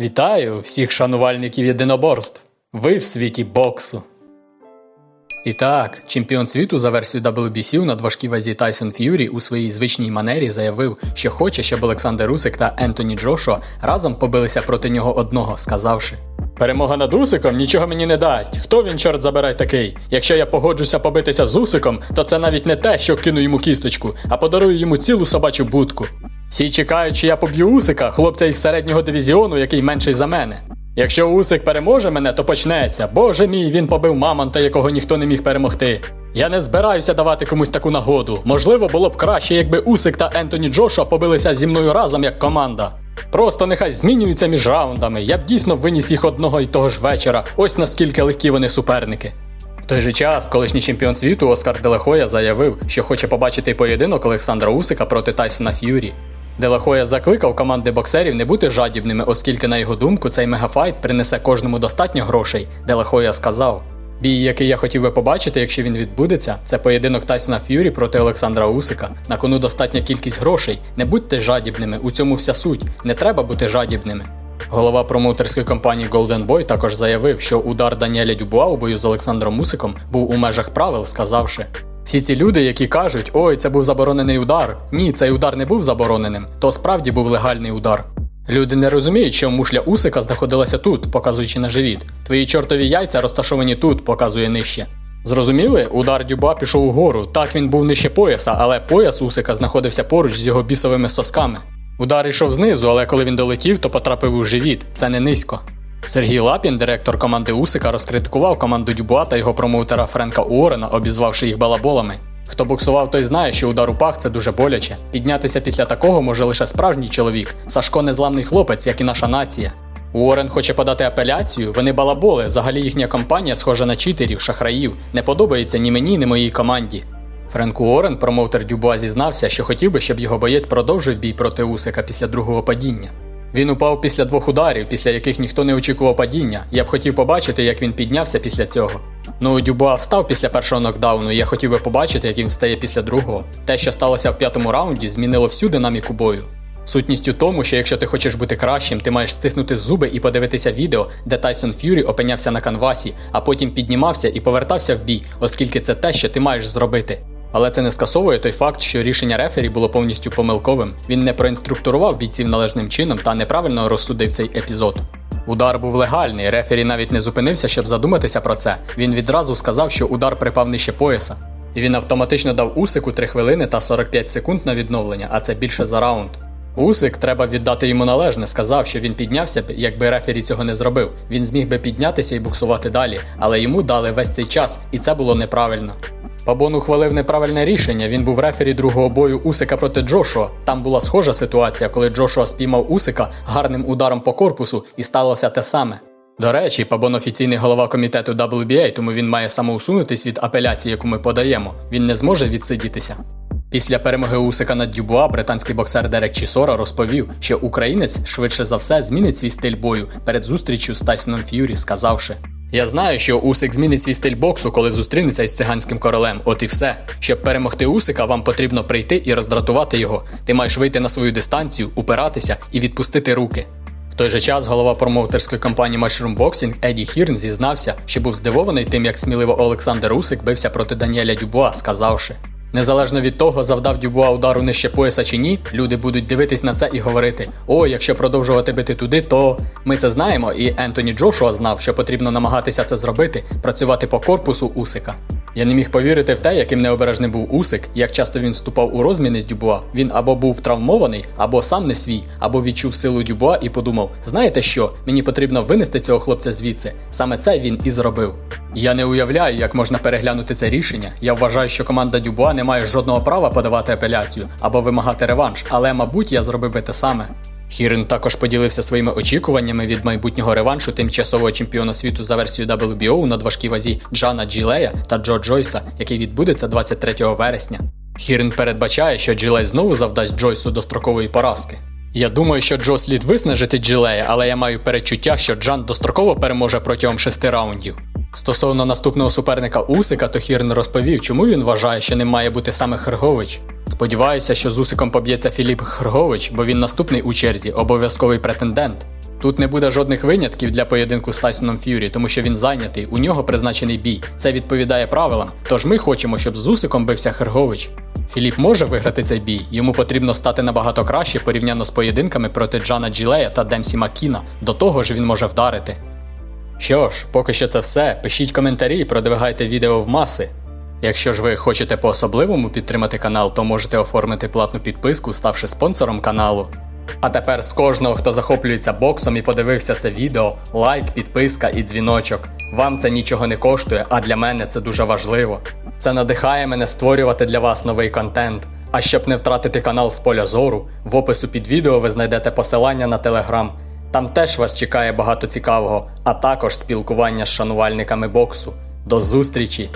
Вітаю всіх шанувальників єдиноборств. Ви в світі боксу. І так, чемпіон світу за версією WBC у надважкій вазі Тайсон Ф'юрі у своїй звичній манері заявив, що хоче, щоб Олександр Русик та Ентоні Джошуа разом побилися проти нього одного, сказавши: Перемога над Усиком нічого мені не дасть. Хто він, чорт забирай такий? Якщо я погоджуся побитися з Усиком, то це навіть не те, що кину йому кісточку, а подарую йому цілу собачу будку. Всі чекають, що я поб'ю Усика, хлопця із середнього дивізіону, який менший за мене. Якщо Усик переможе мене, то почнеться. Боже мій, він побив мамонта, якого ніхто не міг перемогти. Я не збираюся давати комусь таку нагоду. Можливо, було б краще, якби Усик та Ентоні Джошуа побилися зі мною разом як команда. Просто нехай змінюються між раундами. Я б дійсно виніс їх одного і того ж вечора. Ось наскільки легкі вони суперники. В той же час, колишній чемпіон світу Оскар Делахоя заявив, що хоче побачити поєдинок Олександра Усика проти Тайсона Ф'юрі. Делахоя закликав команди боксерів не бути жадібними, оскільки, на його думку, цей мегафайт принесе кожному достатньо грошей. Делахоя сказав: Бій, який я хотів би побачити, якщо він відбудеться, це поєдинок Тайсона Ф'юрі проти Олександра Усика. На кону достатня кількість грошей. Не будьте жадібними, у цьому вся суть. Не треба бути жадібними. Голова промоутерської компанії Golden Boy також заявив, що удар Даніеля Дюбуа у бою з Олександром Усиком був у межах правил, сказавши. Всі ці люди, які кажуть, ой, це був заборонений удар. Ні, цей удар не був забороненим, то справді був легальний удар. Люди не розуміють, що мушля Усика знаходилася тут, показуючи на живіт. Твої чортові яйця розташовані тут, показує нижче. Зрозуміли, удар Дюба пішов угору. Так він був нижче пояса, але пояс Усика знаходився поруч з його бісовими сосками. Удар йшов знизу, але коли він долетів, то потрапив у живіт. Це не низько. Сергій Лапін, директор команди Усика, розкритикував команду Дюбуа та його промоутера Френка Уоррена, обізвавши їх балаболами. Хто боксував, той знає, що удар у пах це дуже боляче. Піднятися після такого може лише справжній чоловік. Сашко незламний хлопець, як і наша нація. Уоррен хоче подати апеляцію. Вони балаболи. Взагалі їхня компанія схожа на читерів, шахраїв. Не подобається ні мені, ні моїй команді. Френк Уоррен, промоутер Дюбуа, зізнався, що хотів би, щоб його боєць продовжив бій проти Усика після другого падіння. Він упав після двох ударів, після яких ніхто не очікував падіння. Я б хотів побачити, як він піднявся після цього. Ну, Дюбуа встав після першого нокдауну, і я хотів би побачити, як він встає після другого. Те, що сталося в п'ятому раунді, змінило всю динаміку бою. Сутність у тому, що якщо ти хочеш бути кращим, ти маєш стиснути зуби і подивитися відео, де Тайсон Ф'юрі опинявся на канвасі, а потім піднімався і повертався в бій, оскільки це те, що ти маєш зробити. Але це не скасовує той факт, що рішення рефері було повністю помилковим. Він не проінструктурував бійців належним чином та неправильно розсудив цей епізод. Удар був легальний, рефері навіть не зупинився, щоб задуматися про це. Він відразу сказав, що удар припав нижче пояса. І він автоматично дав Усику 3 хвилини та 45 секунд на відновлення, а це більше за раунд. Усик, треба віддати йому належне, сказав, що він піднявся б, якби рефері цього не зробив. Він зміг би піднятися і буксувати далі, але йому дали весь цей час, і це було неправильно. Пабон ухвалив неправильне рішення. Він був рефері другого бою Усика проти Джошуа. Там була схожа ситуація, коли Джошуа спіймав Усика гарним ударом по корпусу, і сталося те саме. До речі, Пабон офіційний голова комітету WBA, тому він має самоусунутись від апеляції, яку ми подаємо. Він не зможе відсидітися. Після перемоги Усика над Дюбуа британський боксер Дерек Чісора розповів, що українець швидше за все змінить свій стиль бою перед зустрічю з Тайсоном Ф'юрі, сказавши. Я знаю, що Усик змінить свій стиль боксу, коли зустрінеться із циганським королем. От і все. Щоб перемогти Усика, вам потрібно прийти і роздратувати його. Ти маєш вийти на свою дистанцію, упиратися і відпустити руки. В той же час голова промоутерської компанії Mushroom Boxing Еді Хірн зізнався, що був здивований тим, як сміливо Олександр Усик бився проти Даніеля Дюбуа, сказавши. Незалежно від того, завдав Дюбуа удару нижче пояса чи ні, люди будуть дивитись на це і говорити: о, якщо продовжувати бити туди, то ми це знаємо, і Ентоні Джошуа знав, що потрібно намагатися це зробити, працювати по корпусу Усика. Я не міг повірити в те, яким необережним був Усик, як часто він вступав у розміни з Дюбуа. Він або був травмований, або сам не свій, або відчув силу Дюбуа і подумав: знаєте що, мені потрібно винести цього хлопця звідси. Саме це він і зробив. Я не уявляю, як можна переглянути це рішення. Я вважаю, що команда Дюбуа не має жодного права подавати апеляцію або вимагати реванш, але, мабуть, я зробив би те саме. Хірен також поділився своїми очікуваннями від майбутнього реваншу тимчасового чемпіона світу за версією WBO у надважкій вазі Джана Джилея та Джо Джойса, який відбудеться 23 вересня. Хірен передбачає, що Джилей знову завдасть Джойсу дострокової поразки. Я думаю, що Джо слід виснажити Джилея, але я маю перечуття, що Джан достроково переможе протягом шести раундів. Стосовно наступного суперника Усика, то Хірн розповів, чому він вважає, що ним має бути саме Хергович. Сподіваюся, що з Усиком поб'ється Філіп Хергович, бо він наступний у черзі, обов'язковий претендент. Тут не буде жодних винятків для поєдинку з Тайсоном Ф'юрі, тому що він зайнятий, у нього призначений бій. Це відповідає правилам. Тож ми хочемо, щоб з Усиком бився Хергович. Філіп може виграти цей бій. Йому потрібно стати набагато краще порівняно з поєдинками проти Джана Джилея та Демсі Маккіна. До того ж він може вдарити. Що ж, поки що це все. Пишіть коментарі і продвигайте відео в маси. Якщо ж ви хочете по-особливому підтримати канал, то можете оформити платну підписку, ставши спонсором каналу. А тепер з кожного, хто захоплюється боксом і подивився це відео, лайк, підписка і дзвіночок. Вам це нічого не коштує, а для мене це дуже важливо. Це надихає мене створювати для вас новий контент. А щоб не втратити канал з поля зору, в опису під відео ви знайдете посилання на телеграм. Там теж вас чекає багато цікавого, а також спілкування з шанувальниками боксу. До зустрічі!